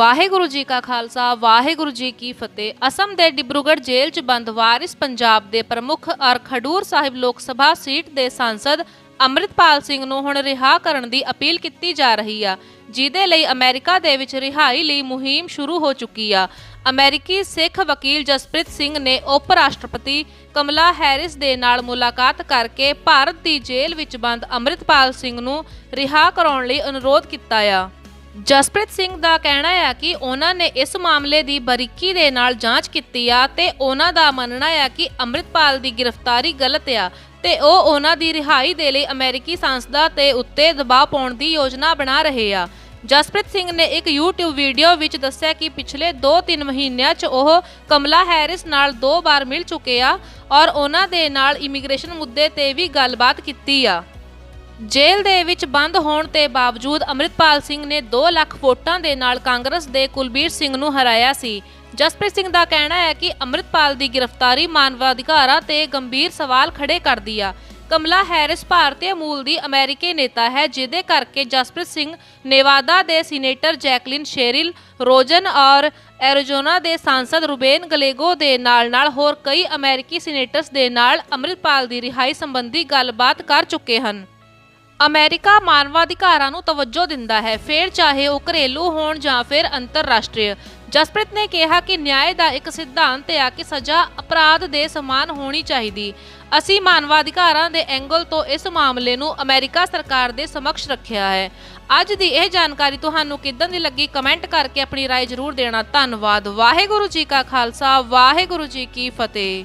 ਵਾਹਿਗੁਰੂ ਜੀ ਕਾ ਖਾਲਸਾ, ਵਾਹਿਗੁਰੂ ਜੀ ਕੀ ਫਤਿਹ। ਅਸਮ ਦੇ ਡਿਬਰੂਗੜ੍ਹ ਜੇਲ੍ਹ 'ਚ ਬੰਦ ਵਾਰਿਸ ਪੰਜਾਬ ਦੇ ਪ੍ਰਮੁੱਖ ਔਰ ਖਡੂਰ ਸਾਹਿਬ ਲੋਕ ਸਭਾ ਸੀਟ ਦੇ ਸਾਂਸਦ ਅੰਮ੍ਰਿਤਪਾਲ ਸਿੰਘ ਨੂੰ ਹੁਣ ਰਿਹਾ ਕਰਨ ਦੀ ਅਪੀਲ ਕੀਤੀ ਜਾ ਰਹੀ ਆ, ਜਿਹਦੇ ਲਈ ਅਮਰੀਕਾ ਦੇ ਵਿੱਚ ਰਿਹਾਈ ਲਈ ਮੁਹਿੰਮ ਸ਼ੁਰੂ ਹੋ ਚੁੱਕੀ ਆ। ਅਮਰੀਕੀ ਸਿੱਖ ਵਕੀਲ ਜਸਪ੍ਰੀਤ ਸਿੰਘ ਨੇ ਉਪ ਰਾਸ਼ਟਰਪਤੀ ਕਮਲਾ ਹੈਰਿਸ ਦੇ ਨਾਲ ਮੁਲਾਕਾਤ ਕਰਕੇ ਭਾਰਤ ਦੀ ਜੇਲ੍ਹ ਵਿੱਚ ਬੰਦ ਅੰਮ੍ਰਿਤਪਾਲ ਸਿੰਘ ਨੂੰ ਰਿਹਾ ਕਰਾਉਣ ਲਈ ਅਨੁਰੋਧ ਕੀਤਾ ਆ। ਜਸਪ੍ਰੀਤ ਸਿੰਘ ਦਾ ਕਹਿਣਾ ਹੈ ਕਿ ਉਹਨਾਂ ਨੇ ਇਸ ਮਾਮਲੇ ਦੀ ਬਰੀਕੀ ਦੇ ਨਾਲ ਜਾਂਚ ਕੀਤੀ ਆ ਤੇ ਉਹਨਾਂ ਦਾ ਮੰਨਣਾ ਹੈ ਕਿ ਅੰਮ੍ਰਿਤਪਾਲ ਦੀ ਗ੍ਰਿਫਤਾਰੀ ਗਲਤ ਆ ਤੇ ਉਹ ਉਹਨਾਂ ਦੀ ਰਿਹਾਈ ਦੇ ਲਈ ਅਮਰੀਕੀ ਸੰਸਦਾ ਤੇ ਉੱਤੇ ਦਬਾਅ ਪਾਉਣ ਦੀ ਯੋਜਨਾ ਬਣਾ ਰਹੇ ਆ। ਜਸਪ੍ਰੀਤ ਸਿੰਘ ਨੇ ਇੱਕ YouTube ਵੀਡੀਓ ਵਿੱਚ ਦੱਸਿਆ ਕਿ ਪਿਛਲੇ 2-3 ਮਹੀਨਿਆਂ 'ਚ ਉਹ ਕਮਲਾ ਹੈਰਿਸ ਨਾਲ ਦੋ ਵਾਰ ਮਿਲ ਚੁੱਕੇ ਆ ਔਰ ਉਹਨਾਂ ਦੇ ਨਾਲ ਇਮੀਗ੍ਰੇਸ਼ਨ ਮੁੱਦੇ ਤੇ ਵੀ ਗੱਲਬਾਤ ਕੀਤੀ ਆ। ਜੇਲ੍ਹ ਦੇ ਵਿੱਚ ਬੰਦ ਹੋਣ ਤੇ ਬਾਵਜੂਦ ਅਮਰਿਤਪਾਲ ਸਿੰਘ ਨੇ 2 ਲੱਖ ਵੋਟਾਂ ਦੇ ਨਾਲ ਕਾਂਗਰਸ ਦੇ ਕੁਲਬੀਰ ਸਿੰਘ ਨੂੰ ਹਰਾਇਆ ਸੀ। ਜਸਪ੍ਰੀਤ ਸਿੰਘ ਦਾ ਕਹਿਣਾ ਹੈ ਕਿ ਅਮਰਿਤਪਾਲ ਦੀ ਗ੍ਰਿਫਤਾਰੀ ਮਾਨਵਾਧਿਕਾਰਾਂ ਤੇ ਗੰਭੀਰ ਸਵਾਲ ਖੜੇ ਕਰਦੀ ਆ। ਕਮਲਾ ਹੈਰਿਸ ਭਾਰਤੀ ਮੂਲ ਦੀ ਅਮਰੀਕੀ ਨੇਤਾ ਹੈ, ਜਿਹਦੇ ਕਰਕੇ ਜਸਪ੍ਰੀਤ ਸਿੰਘ ਨੇਵਾਦਾ ਦੇ ਸੀਨੇਟਰ ਜੈਕਲਿਨ ਸ਼ੇਰਿਲ, ਰੋਜਨ ਔਰ ਐਰੀਜ਼ੋਨਾ ਦੇ ਸਾਂਸਦ ਰੂਬੇਨ ਗਲੇਗੋ ਦੇ ਨਾਲ-ਨਾਲ ਹੋਰ ਕਈ ਅਮਰੀਕੀ ਸੀਨੇਟਰਸ ਦੇ ਨਾਲ ਅਮਰਿਤਪਾਲ ਦੀ ਰਿਹਾਈ ਸੰਬੰਧੀ ਗੱਲਬਾਤ ਕਰ ਚੁੱਕੇ ਹਨ। ਅਮਰੀਕਾ ਮਾਨਵਾਧਿਕਾਰਾਂ ਨੂੰ ਤਵੱਜੋ ਦਿੰਦਾ ਹੈ ਫਿਰ ਚਾਹੇ ਉਹ ਘਰੇਲੂ ਹੋਣ ਜਾਂ ਫਿਰ ਅੰਤਰਰਾਸ਼ਟਰੀ ਜਸਪ੍ਰੀਤ ਨੇ ਕਿਹਾ ਕਿ ਨਿਆਂ ਦਾ ਇੱਕ ਸਿਧਾਂਤ ਹੈ ਕਿ ਸਜ਼ਾ ਅਪਰਾਧ ਦੇ ਸਮਾਨ ਹੋਣੀ ਚਾਹੀਦੀ ਅਸੀਂ ਮਾਨਵਾਧਿਕਾਰਾਂ ਦੇ ਐਂਗਲ ਤੋਂ ਇਸ ਮਾਮਲੇ ਨੂੰ ਅਮਰੀਕਾ ਸਰਕਾਰ ਦੇ ਸਮਕਸ਼ ਰੱਖਿਆ ਹੈ ਅੱਜ ਦੀ ਇਹ ਜਾਣਕਾਰੀ ਤੁਹਾਨੂੰ ਕਿੱਦਾਂ ਦੀ ਲੱਗੀ ਕਮੈਂਟ ਕਰਕੇ ਆਪਣੀ رائے ਜ਼ਰੂਰ ਦੇਣਾ ਧੰਨਵਾਦ ਵਾਹਿਗੁਰੂ ਜੀ ਕਾ ਖਾਲਸਾ ਵਾਹਿਗੁਰੂ ਜੀ ਕੀ ਫਤਿਹ